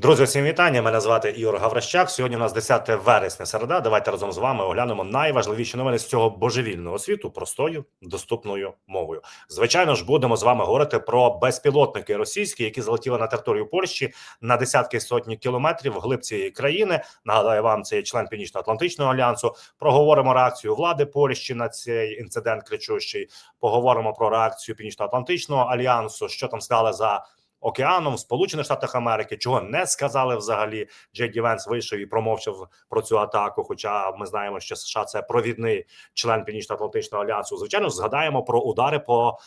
Друзі, всім вітання. Мене звати Ігор Гаврищак. Сьогодні у нас 10 вересня. Середа. Давайте разом з вами оглянемо найважливіші новини з цього божевільного світу простою доступною мовою. Звичайно ж, будемо з вами говорити про безпілотники російські, які залетіли на територію Польщі на десятки сотні кілометрів вглиб цієї країни. Нагадаю вам, це є член Північно-Атлантичного альянсу. Проговоримо реакцію влади Польщі на цей інцидент кричущий. Поговоримо про реакцію Північно-Атлантичного альянсу. Що там сказали за океаном в Сполучених Штатах Америки, чого не сказали взагалі. Джей Ді Венс вийшов і промовчав про цю атаку. Хоча ми знаємо, що США це провідний член Північно-Атлантичного альянсу. Звичайно, згадаємо про удари по.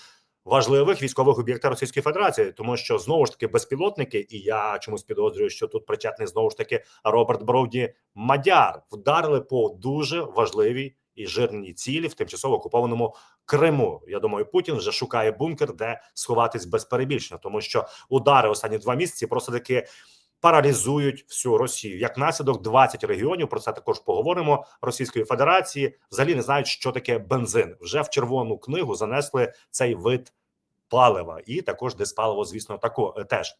Важливих військових об'єктах Російської Федерації, тому що знову ж таки безпілотники, і я чомусь підозрюю, що тут причетний знову ж таки Роберт Броуді Мадяр вдарили по дуже важливій і жирній цілі в тимчасово окупованому Криму. Я думаю, Путін вже шукає бункер, де сховатись без перебільшення, тому що удари останні два місяці просто таки. Паралізують всю Росію як наслідок 20 регіонів. Про це також поговоримо. Російської Федерації взагалі не знають, що таке бензин. Вже в червону книгу занесли цей вид палива, і також диспаливо, звісно, тако теж.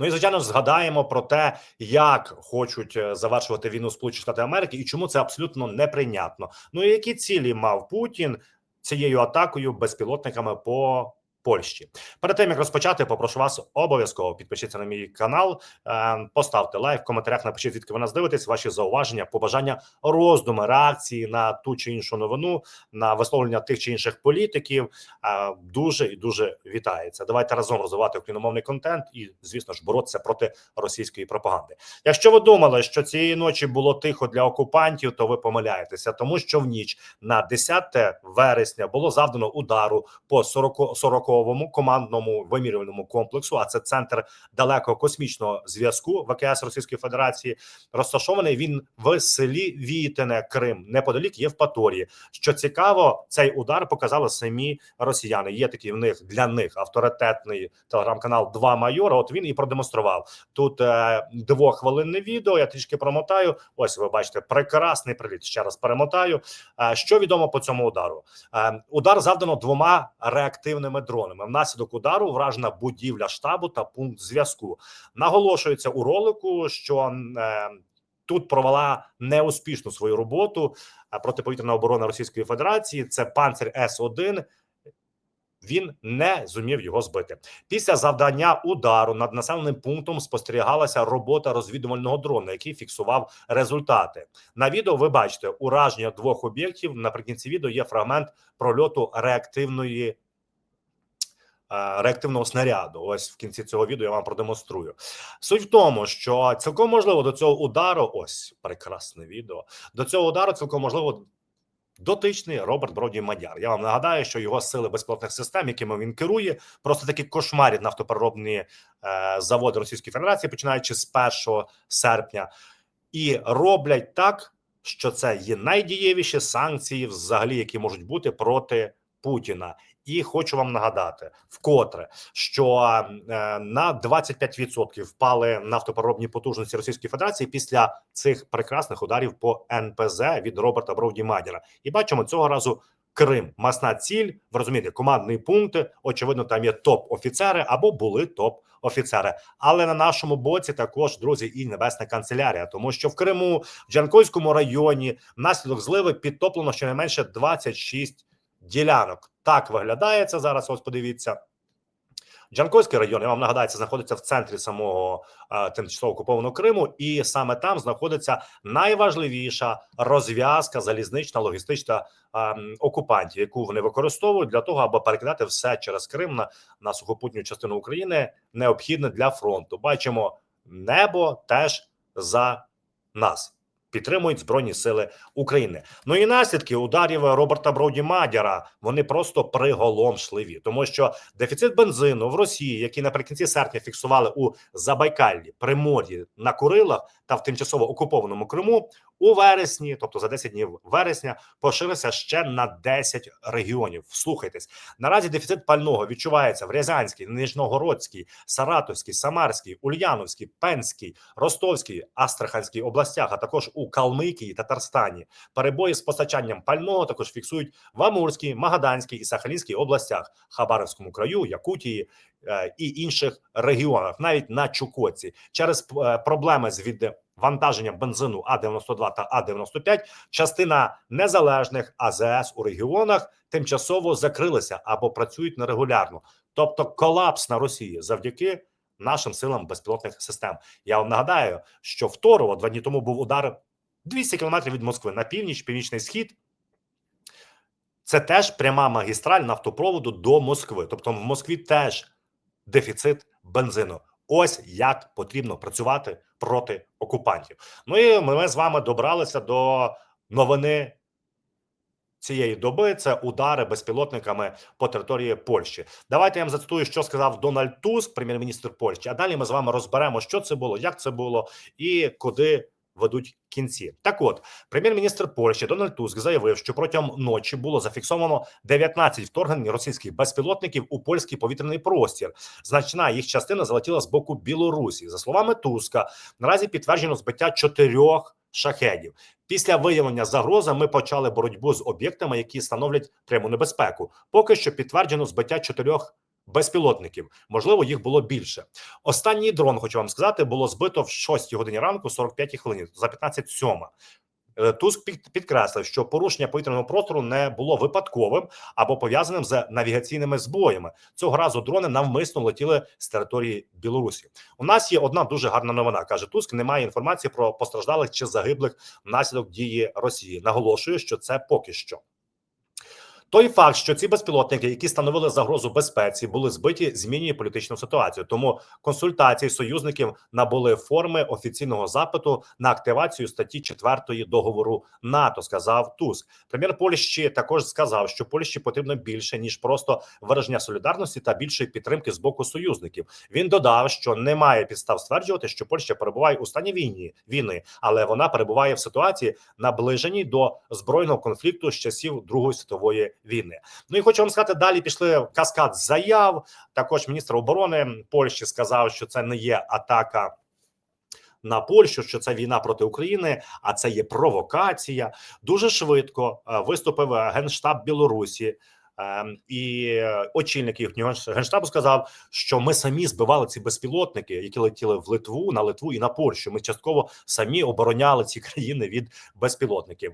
Ну і звичайно, згадаємо про те, як хочуть е, завершувати війну Сполучені Штати Америки, і чому це абсолютно неприйнятно. Ну і які цілі мав Путін цією атакою безпілотниками по Польщі. Перед тим як розпочати, попрошу вас обов'язково підпишіться на мій канал, е, поставте лайк в коментарях. Напишіть, звідки ви нас дивитесь, ваші зауваження, побажання, роздуми, реакції на ту чи іншу новину, на висловлення тих чи інших політиків. Е, Дуже і дуже вітається. Давайте разом розвивати україномовний контент і, звісно ж, боротися проти російської пропаганди. Якщо ви думали, що цієї ночі було тихо для окупантів, то ви помиляєтеся, тому що в ніч на 10 вересня було завдано удару по 40 40 військовому командному вимірювальному комплексу. А це центр далекого космічного зв'язку ВКС Російської Федерації. Розташований він в селі Вітине, Крим, неподалік Євпаторії. Що цікаво, цей удар показали самі росіяни. Є такий в них для них авторитетний телеграм-канал Два майора. От він і продемонстрував тут е, двохвилинне відео. Я трішки промотаю. Ось ви бачите, прекрасний приліт. Ще раз перемотаю. Е, що відомо по цьому удару? Е, удар завдано двома реактивними дронами дронами. Внаслідок удару вражена будівля штабу та пункт зв'язку. Наголошується у ролику, що е, тут провела неуспішну свою роботу протиповітряна оборона Російської Федерації. Це панцир С 1 він не зумів його збити. Після завдання удару над населеним пунктом спостерігалася робота розвідувального дрона, який фіксував результати. На відео ви бачите ураження двох об'єктів. Наприкінці відео є фрагмент прольоту реактивної реактивного снаряду. Ось в кінці цього відео я вам продемонструю. Суть в тому, що цілком можливо до цього удару, ось прекрасне відео. До цього удару цілком можливо. Дотичний Роберт Броді Мадяр. Я вам нагадаю, що його сили безплатних систем, якими він керує, просто такі кошмарять нафтопереробні е, заводи Російської Федерації, починаючи з 1 серпня, і роблять так, що це є найдієвіші санкції, взагалі, які можуть бути проти Путіна. І хочу вам нагадати вкотре, що е, на 25% впали нафтопереробні потужності Російської Федерації після цих прекрасних ударів по НПЗ від Роберта Броуді Мадіра. І бачимо цього разу Крим, масна ціль. Ви розумієте, командний пункт. Очевидно, там є топ-офіцери або були топ-офіцери. Але на нашому боці також друзі і небесна канцелярія, тому що в Криму, в Джанкойському районі, внаслідок зливи підтоплено щонайменше 26 ділянок. Так виглядає це зараз. Ось подивіться. Джанкойський район, я вам нагадаю, це знаходиться в центрі самого е, тимчасово окупованого Криму, і саме там знаходиться найважливіша розв'язка залізнична логістична е, окупантів, яку вони використовують для того, аби перекидати все через Крим на, на сухопутню частину України, необхідне для фронту. Бачимо небо теж за нас підтримують збройні сили України. Ну і наслідки ударів Роберта Броді Мадяра вони просто приголомшливі, тому що дефіцит бензину в Росії, який наприкінці серпня фіксували у Забайкаллі, Примор'ї на Курилах та в тимчасово окупованому Криму, У вересні, тобто за 10 днів вересня, поширився ще на 10 регіонів. Слухайтесь, наразі дефіцит пального відчувається в Рязанській, Нижногородській, Саратовській, Самарській, Ульяновській, Пенській, Ростовській, Астраханській областях, а також у Калмикії, Татарстані. Перебої з постачанням пального також фіксують в Амурській, Магаданській і Сахалінській областях, Хабаровському краю, Якутії е, і інших регіонах, навіть на Чукотці, через е, проблеми з відвантаженням бензину А 92 та А 95 частина незалежних АЗС у регіонах тимчасово закрилися або працюють нерегулярно, тобто колапс на Росії завдяки нашим силам безпілотних систем. Я вам нагадаю, що в Торово два дні тому був удар 200 кілометрів від Москви на північ, північний схід. Це теж пряма магістраль нафтопроводу до Москви. Тобто в Москві теж дефіцит бензину. Ось як потрібно працювати проти окупантів. Ну і ми з вами добралися до новини цієї доби. Це удари безпілотниками по території Польщі. Давайте я вам зацитую, що сказав Дональд Туск, прем'єр-міністр Польщі. А далі ми з вами розберемо, що це було, як це було і куди ведуть кінці. Так, от прем'єр-міністр Польщі Дональд Туск заявив, що протягом ночі було зафіксовано 19 вторгнень російських безпілотників у польський повітряний простір. Значна їх частина залетіла з боку Білорусі. За словами Туска, наразі підтверджено збиття чотирьох шахедів. Після виявлення загрози ми почали боротьбу з об'єктами, які становлять пряму небезпеку. Поки що підтверджено збиття чотирьох безпілотників. Можливо, їх було більше. Останній дрон, хочу вам сказати, було збито в 6 годині ранку, 45 хвилин, за 15 сьома. Е, Туск підкреслив, що порушення повітряного простору не було випадковим або пов'язаним з навігаційними збоями. Цього разу дрони навмисно летіли з території Білорусі. У нас є одна дуже гарна новина. каже Туск. Немає інформації про постраждалих чи загиблих внаслідок дії Росії. Наголошую, що це поки що. Той факт, що ці безпілотники, які становили загрозу безпеці, були збиті, змінює політичну ситуацію. Тому консультації союзників набули форми офіційного запиту на активацію статті 4 договору НАТО. Сказав Туск. Прем'єр Польщі також сказав, що Польщі потрібно більше ніж просто вираження солідарності та більшої підтримки з боку союзників. Він додав, що немає підстав стверджувати, що Польща перебуває у стані війни війни, але вона перебуває в ситуації наближеній до збройного конфлікту з часів Другої світової війни. Ну і хочу вам сказати, далі пішли каскад заяв. Також міністр оборони Польщі сказав, що це не є атака. На Польщу, що це війна проти України, а це є провокація. Дуже швидко е, виступив генштаб Білорусі, і е, очільник їхнього генштабу сказав, що ми самі збивали ці безпілотники, які летіли в Литву на Литву і на Польщу. Ми частково самі обороняли ці країни від безпілотників.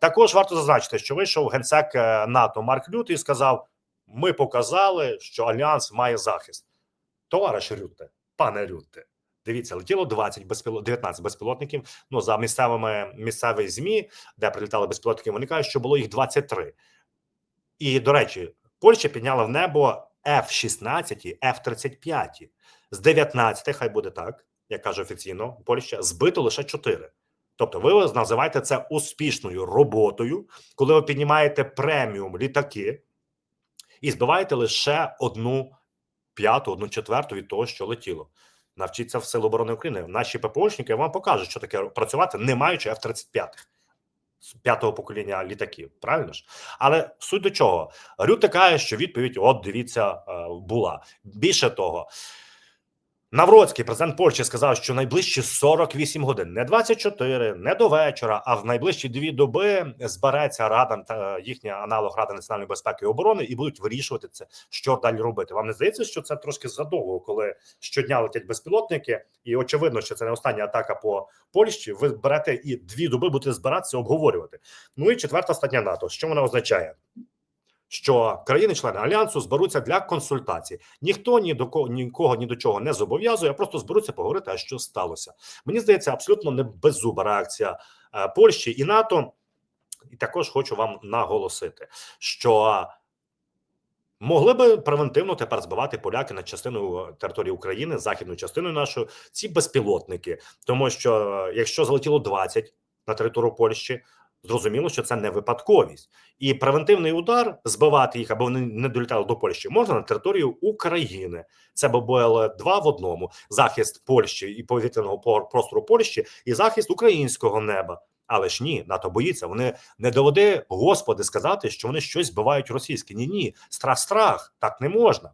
Також варто зазначити, що вийшов генсек е, НАТО Марк Рют і сказав: ми показали, що альянс має захист. Товариш Рютте, пане Рютте, дивіться, летіло 20 безпіло... 19 безпілотників. Ну за місцевими місцеві змі, де прилітали безпілотники, вони кажуть, що було їх 23. І до речі, Польща підняла в небо F-16 і F-35. З 19, хай буде так, як каже офіційно, Польща збито лише 4. Тобто, ви називаєте це успішною роботою, коли ви піднімаєте преміум літаки і збиваєте лише одну п'яту, одну четверту від того, що летіло. Навчіться в Сил оборони України. Наші ППОшники вам покажуть, що таке працювати, не маючи F-35 з п'ятого покоління літаків. Правильно ж? Але суть до чого? Рю каже, що відповідь: от дивіться, е, була більше того. Навроцький президент Польщі сказав, що найближчі 48 годин, не 24, не до вечора, а в найближчі дві доби збереться рада та їхня аналог Ради національної безпеки і оборони, і будуть вирішувати це, що далі робити. Вам не здається, що це трошки задовго, коли щодня летять безпілотники, і очевидно, що це не остання атака по Польщі. Ви берете і дві доби будете збиратися, обговорювати. Ну і четверта стаття НАТО. Що вона означає? Що країни-члени альянсу зберуться для консультацій. Ніхто ні до кого нікого ні до чого не зобов'язує, а просто зберуться поговорити, а що сталося. Мені здається, абсолютно не беззуба реакція е, Польщі і НАТО. І також хочу вам наголосити, що могли би превентивно тепер збивати поляки над частиною території України, західною частиною нашої, ці безпілотники, тому що е, якщо залетіло 20 на територію Польщі. Зрозуміло, що це не випадковість, і превентивний удар збивати їх, аби вони не долітали до Польщі, можна на територію України. Це би було два в одному: захист Польщі і повітряного по- простору Польщі, і захист українського неба. Але ж ні, НАТО боїться. Вони не доведе Господи сказати, що вони щось збивають російське. Ні, ні, страх, страх, так не можна.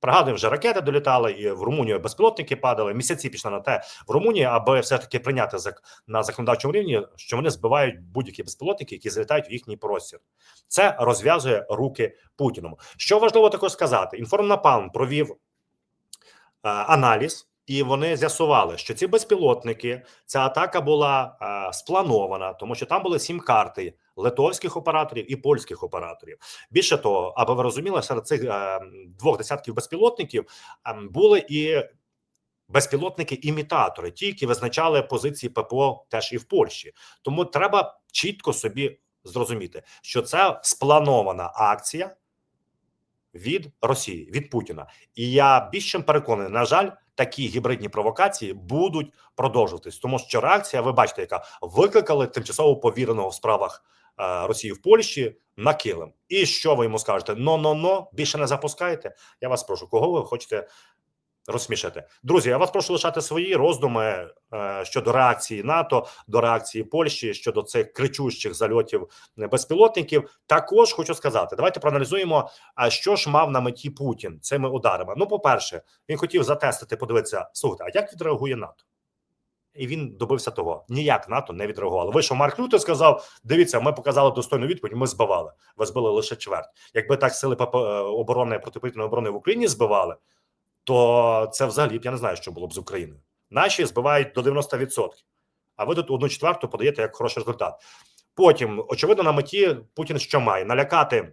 Пригадую, вже ракети долітали, і в Румунію безпілотники падали. Місяці пішли на те в Румунії, аби все таки прийняти зак- на законодавчому рівні, що вони збивають будь-які безпілотники, які залітають в їхній простір. Це розв'язує руки Путіну. Що важливо також сказати: інформнапалм провів е, аналіз, і вони з'ясували, що ці безпілотники, ця атака була е, спланована, тому що там були сім карти литовських операторів і польських операторів. Більше того, аби ви розуміли, серед цих е, двох десятків безпілотників е, були і безпілотники-імітатори, ті, які визначали позиції ППО теж і в Польщі. Тому треба чітко собі зрозуміти, що це спланована акція від Росії, від Путіна. І я більш чим переконаний, на жаль, такі гібридні провокації будуть продовжуватись, тому що реакція, ви бачите, яка викликали тимчасово повіреного в справах е, Росії в Польщі на килим. І що ви йому скажете? Но, но, но більше не запускайте. Я вас прошу, кого ви хочете розсмішити? Друзі, я вас прошу лишати свої роздуми е, щодо реакції НАТО, до реакції Польщі щодо цих кричущих зальотів безпілотників. Також хочу сказати, давайте проаналізуємо, а що ж мав на меті Путін цими ударами. Ну, по перше, він хотів затестити, подивитися, слухайте, а як відреагує НАТО? І він добився того. Ніяк НАТО не відреагувало. Вийшов Марк Люте, сказав: дивіться, ми показали достойну відповідь. Ми збивали. Ви збили лише чверть. Якби так сили ПП оборони протиповітряної оборони в Україні збивали, то це взагалі б я не знаю, що було б з Україною. Наші збивають до 90%. А ви тут одну четверту подаєте як хороший результат. Потім, очевидно, на меті Путін що має налякати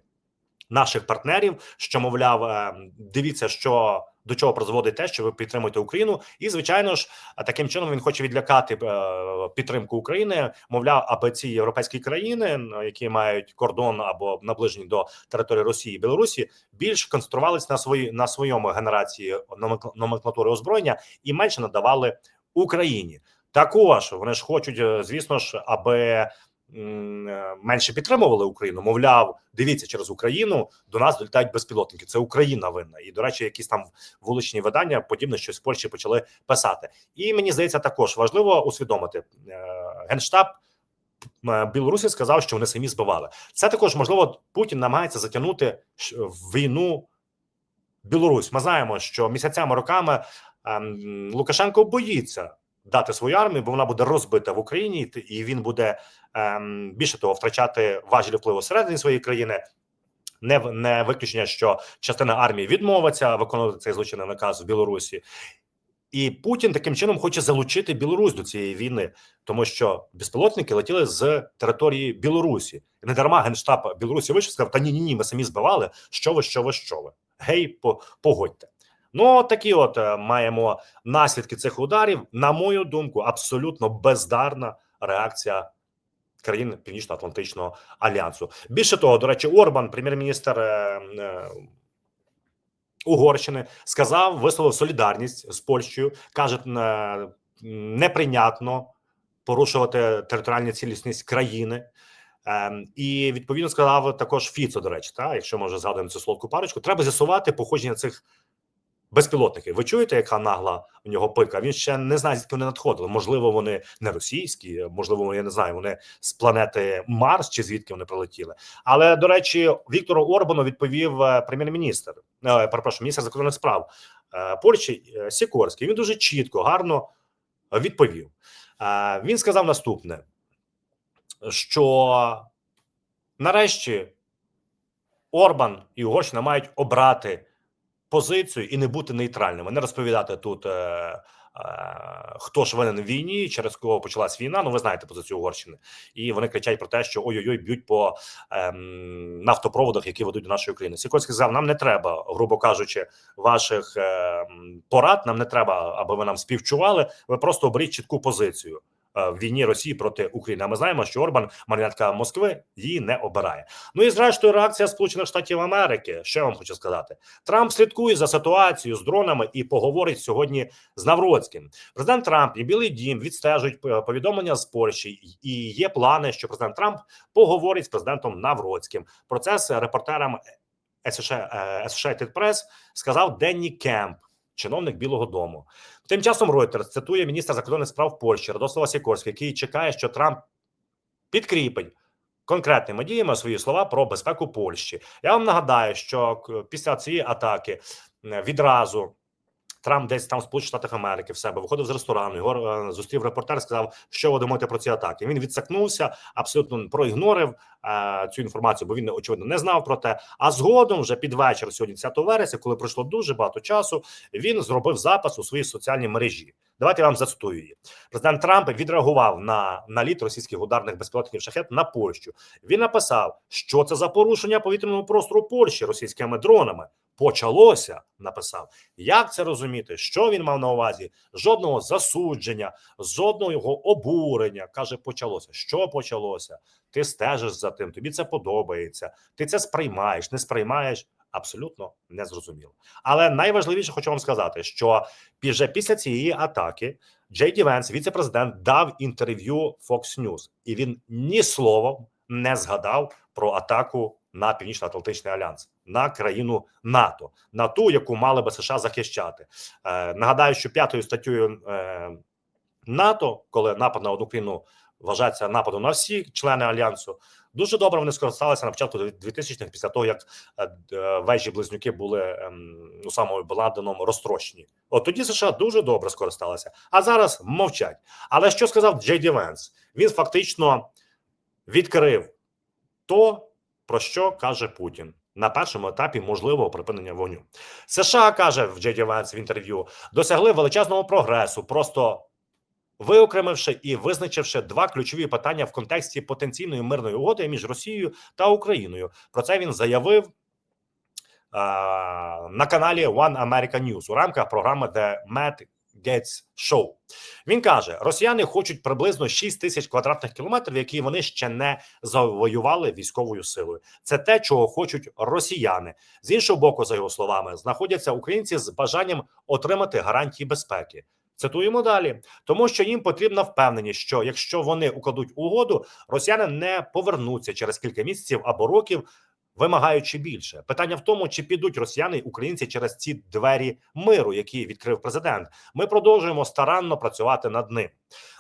наших партнерів, що мовляв, е, дивіться, що до чого призводить те, що ви підтримуєте Україну, і звичайно ж, таким чином він хоче відлякати е, підтримку України. Мовляв, аби ці європейські країни, які мають кордон або наближені до території Росії і Білорусі, більш концентрувалися на свої на своєму генерації номенкла- номенклатури озброєння і менше надавали Україні. Також вони ж хочуть, е, звісно ж, аби менше підтримували Україну. Мовляв, дивіться через Україну до нас долітають безпілотники. Це Україна винна. І до речі, якісь там вуличні видання подібне, що з Польщі почали писати. І мені здається, також важливо усвідомити е, генштаб. е, Білорусі сказав, що вони самі збивали. Це також можливо Путін намагається затягнути в війну Білорусь. Ми знаємо, що місяцями роками ем, Лукашенко боїться дати свою армію, бо вона буде розбита в Україні, і він буде ем, більше того втрачати важелі впливу всередині своєї країни. Не не виключення, що частина армії відмовиться виконувати цей злочинний наказ в Білорусі, і Путін таким чином хоче залучити Білорусь до цієї війни, тому що безпілотники летіли з території Білорусі. Не дарма генштаб Білорусі вийшов сказав: Та ні, ні, ні, ми самі збивали. Що ви, що ви, що ви? Гей, погодьте. Ну, такі от е, маємо наслідки цих ударів. На мою думку, абсолютно бездарна реакція країн Північно-Атлантичного альянсу. Більше того, до речі, Орбан, прем'єр-міністр е, е, Угорщини, сказав, висловив солідарність з Польщею. каже, неприйнятно порушувати територіальну цілісність країни. Ем, і відповідно сказав також Фіцо, до речі, та якщо може згадуємо цю солодку парочку, треба з'ясувати походження цих безпілотників. Ви чуєте, яка нагла у нього пика? Він ще не знає, звідки вони надходили. Можливо, вони не російські, можливо, я не знаю, вони з планети Марс чи звідки вони прилетіли. Але до речі, Віктору Орбану відповів е, прем'єр-міністр, е, перепрошую, міністр закордонних справ е, Польщі Сікорський. Він дуже чітко, гарно відповів. Він сказав наступне: що нарешті Орбан і Угорщина мають обрати позицію і не бути нейтральними, не розповідати тут. Е, е, Хто ж винен в війні, через кого почалась війна? Ну, ви знаєте позицію Угорщини, і вони кричать про те, що ой-ой-ой, б'ють по ем, нафтопроводах, які ведуть до нашої країни. Сікорський сказав: нам не треба, грубо кажучи, ваших ем, порад. Нам не треба, аби ви нам співчували. Ви просто оберіть чітку позицію в війні Росії проти України. А ми знаємо, що Орбан, маріонетка Москви, її не обирає. Ну і зрештою, реакція Сполучених Штатів Америки. Що я вам хочу сказати? Трамп слідкує за ситуацією з дронами і поговорить сьогодні з Навроцьким. Президент Трамп і Білий Дім відстежують е, повідомлення з Польщі, і є плани, що президент Трамп поговорить з президентом Навроцьким. Про це з репортером Associated Press сказав Денні Кемп. Чиновник Білого Дому тим часом Reuters цитує міністра закордонних справ Польщі Радослава Сікорського, який чекає, що Трамп підкріпить конкретними діями свої слова про безпеку Польщі. Я вам нагадаю, що після цієї атаки е, відразу. Трамп десь там в Сполучених Штатах Америки в себе виходив з ресторану. Його е, зустрів репортер, сказав, що ви думаєте про ці атаки. Він відсакнувся, абсолютно проігнорив е, цю інформацію, бо він очевидно не знав про те. А згодом, вже під вечір, сьогодні 10 вересня, коли пройшло дуже багато часу, він зробив запис у своїй соціальній мережі. Давайте я вам зацитую її. Президент Трамп відреагував на наліт російських ударних безпілотників шахет на Польщу. Він написав, що це за порушення повітряного простору Польщі російськими дронами. Почалося, написав. Як це розуміти? Що він мав на увазі? Жодного засудження, жодного його обурення. Каже, почалося. Що почалося? Ти стежиш за тим, тобі це подобається. Ти це сприймаєш, не сприймаєш. Абсолютно незрозуміло. Але найважливіше хочу вам сказати, що вже після цієї атаки Джей Ді Венс, віце-президент, дав інтерв'ю Fox News, і він ні словом не згадав про атаку на Північно-Атлантичний альянс на країну НАТО, на ту, яку мали би США захищати. Е, нагадаю, що п'ятою статтею е, НАТО, коли напад на одну країну вважається нападом на всі члени альянсу, дуже добре вони скористалися на початку 2000-х, після того як е, вежі близнюки були ем, ну самою Бладеном розтрощені. От тоді США дуже добре скористалися, а зараз мовчать. Але що сказав Джей Ді Венс? Він фактично відкрив то, про що каже Путін на першому етапі можливого припинення вогню. США каже в Джей Ді Венс в інтерв'ю, досягли величезного прогресу, просто виокремивши і визначивши два ключові питання в контексті потенційної мирної угоди між Росією та Україною. Про це він заявив. е, На каналі One America News у рамках програми The Matt Gates Show. Він каже: Росіяни хочуть приблизно 6 тисяч квадратних кілометрів, які вони ще не завоювали військовою силою. Це те, чого хочуть росіяни. З іншого боку, за його словами, знаходяться українці з бажанням отримати гарантії безпеки. Цитуємо далі, тому що їм потрібна впевненість, що якщо вони укладуть угоду, росіяни не повернуться через кілька місяців або років, вимагаючи більше. Питання в тому, чи підуть росіяни й українці через ці двері миру, які відкрив президент. Ми продовжуємо старанно працювати над ним.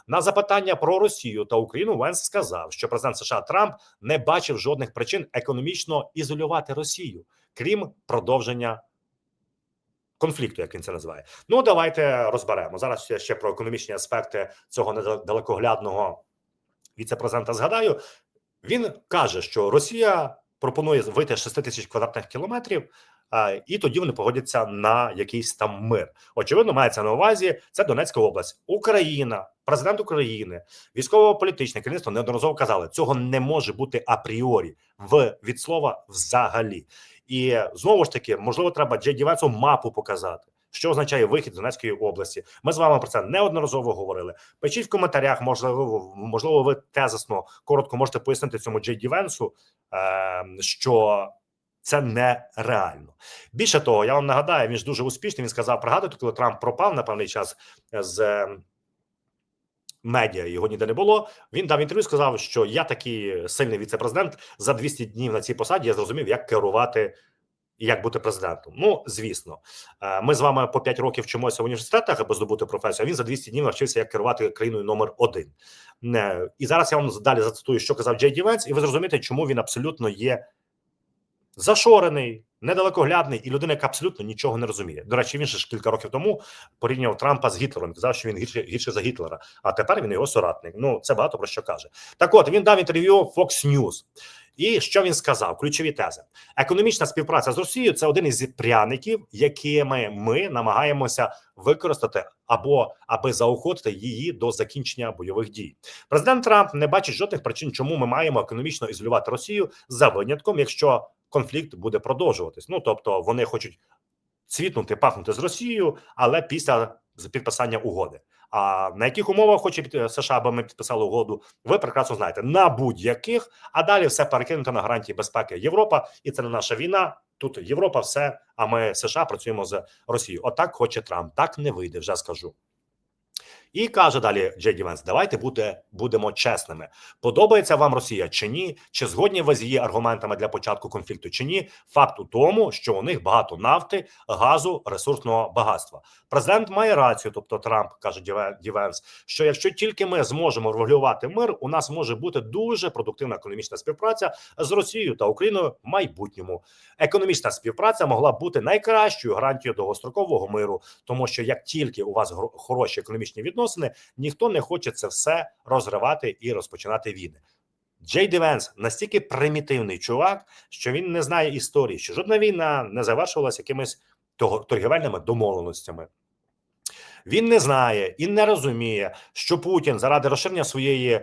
На запитання про Росію та Україну Венс сказав, що президент США Трамп не бачив жодних причин економічно ізолювати Росію, крім продовження конфлікту, як він це називає. Ну давайте розберемо зараз. Я ще про економічні аспекти цього недалекоглядного віце-президента згадаю. Він каже, що Росія пропонує вийти з 6 тисяч квадратних кілометрів. а, І тоді вони погодяться на якийсь там мир. Очевидно, мається на увазі це Донецька область, Україна, президент України, військово-політичне керівництво неодноразово казали, цього не може бути апріорі в від слова взагалі. І знову ж таки, можливо, треба Джей Ді мапу показати. Що означає вихід з Донецької області? Ми з вами про це неодноразово говорили. Пишіть в коментарях, можливо, можливо, ви тезисно коротко можете пояснити цьому Джей Ді Венсу, е, що це нереально. Більше того, я вам нагадаю, він ж дуже успішний. Він сказав, пригадуєте, коли Трамп пропав на певний час з е, медіа, його ніде не було. Він дав інтерв'ю, сказав, що я такий сильний віце-президент за 200 днів на цій посаді. Я зрозумів, як керувати. Як бути президентом? Ну звісно, Е, ми з вами по 5 років вчимося в університетах, аби здобути професію. а Він за 200 днів навчився, як керувати країною номер один. Е, І зараз я вам далі зацитую, що казав Джей Ді і ви зрозумієте, чому він абсолютно є зашорений, недалекоглядний і людина, яка абсолютно нічого не розуміє. До речі, він ще ж кілька років тому порівняв Трампа з Гітлером. Казав, що він гірше гірше за Гітлера. А тепер він його соратник. Ну це багато про що каже. Так, от він дав інтерв'ю Fox News. І що він сказав? Ключові тези: економічна співпраця з Росією це один із пряників, якими ми намагаємося використати або аби заохотити її до закінчення бойових дій. Президент Трамп не бачить жодних причин, чому ми маємо економічно ізолювати Росію за винятком, якщо конфлікт буде продовжуватись. Ну тобто вони хочуть цвітнути, пахнути з Росією, але після підписання угоди. А на яких умовах хоче під- США, аби ми підписали угоду, ви прекрасно знаєте на будь-яких, а далі все перекинуто на гарантії безпеки Європа, і це не наша війна. Тут Європа, все. А ми США працюємо з Росією. Отак хоче Трамп. Так не вийде, вже скажу. І каже далі Джей Ді Венс, давайте буде, будемо чесними. Подобається вам Росія чи ні? Чи згодні ви з її аргументами для початку конфлікту чи ні? Факт у тому, що у них багато нафти, газу, ресурсного багатства. Президент має рацію, тобто Трамп каже Ді Вен- Ді Венс, що якщо тільки ми зможемо врегулювати мир, у нас може бути дуже продуктивна економічна співпраця з Росією та Україною в майбутньому. Економічна співпраця могла бути найкращою гарантією довгострокового миру, тому що як тільки у вас хороші економічні відносини, ніхто не хоче це все розривати і розпочинати війни. Джей Ді Венс настільки примітивний чувак, що він не знає історії, що жодна війна не завершувалася якимись торгівельними домовленостями. Він не знає і не розуміє, що Путін заради розширення своєї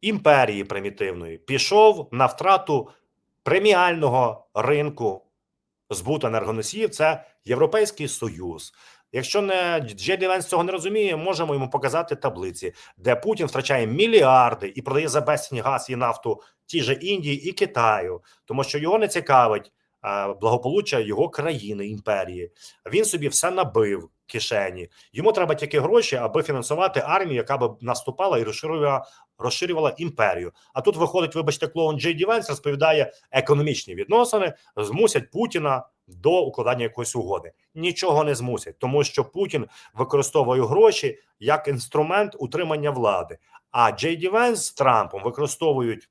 імперії примітивної пішов на втрату преміального ринку збуту енергоносіїв. Це Європейський Союз. Якщо не Джеді Венс цього не розуміє, можемо йому показати таблиці, де Путін втрачає мільярди і продає за безцінь газ і нафту тій же Індії і Китаю, тому що його не цікавить благополуччя його країни імперії. Він собі все набив кишені. Йому треба тільки гроші, аби фінансувати армію, яка б наступала і розширювала, розширювала імперію. А тут виходить, вибачте, клоун Джей Ді Венс розповідає економічні відносини, змусять Путіна до укладання якоїсь угоди. Нічого не змусять, тому що Путін використовує гроші як інструмент утримання влади. А Джей Ді Венс з Трампом використовують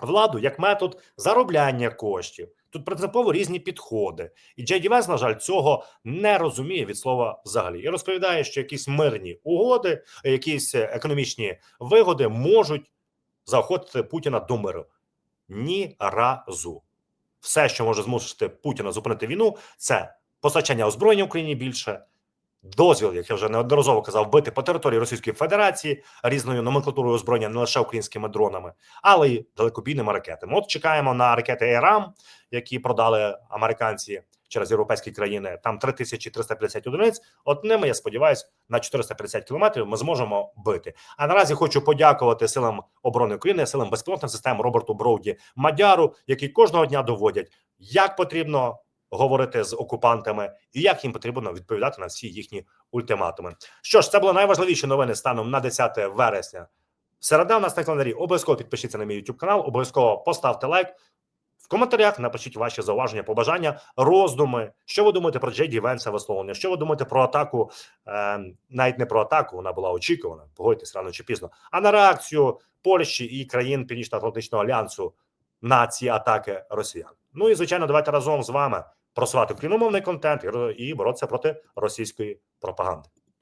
владу як метод заробляння коштів. Тут принципово різні підходи, і Джей Ді Венс, на жаль, цього не розуміє від слова взагалі. І розповідає, що якісь мирні угоди, якісь економічні вигоди можуть заохотити Путіна до миру. Ні разу. Все, що може змусити Путіна зупинити війну, це постачання озброєння Україні більше, дозвіл, як я вже неодноразово казав, бити по території Російської Федерації різною номенклатурою озброєння не лише українськими дронами, але й далекобійними ракетами. От чекаємо на ракети ЕРАМ, які продали американці через європейські країни. Там 3350 одиниць. От ними, я сподіваюся, на 450 кілометрів ми зможемо бити. А наразі хочу подякувати силам оборони України, силам безпілотних систем Роберту Броуді Мадяру, які кожного дня доводять, як потрібно говорити з окупантами і як їм потрібно відповідати на всі їхні ультиматуми. Що ж, це були найважливіші новини станом на 10 вересня. Середа у нас на календарі. Обов'язково підпишіться на мій YouTube канал, обов'язково поставте лайк. В коментарях напишіть ваші зауваження, побажання, роздуми. Що ви думаєте про Джей Ді Венса висловлення? Що ви думаєте про атаку? Е, навіть не про атаку, вона була очікувана, погодьтесь рано чи пізно, а на реакцію Польщі і країн Північно-Атлантичного альянсу на ці атаки росіян. Ну і звичайно, давайте разом з вами просувати україномовний контент і боротися проти російської пропаганди.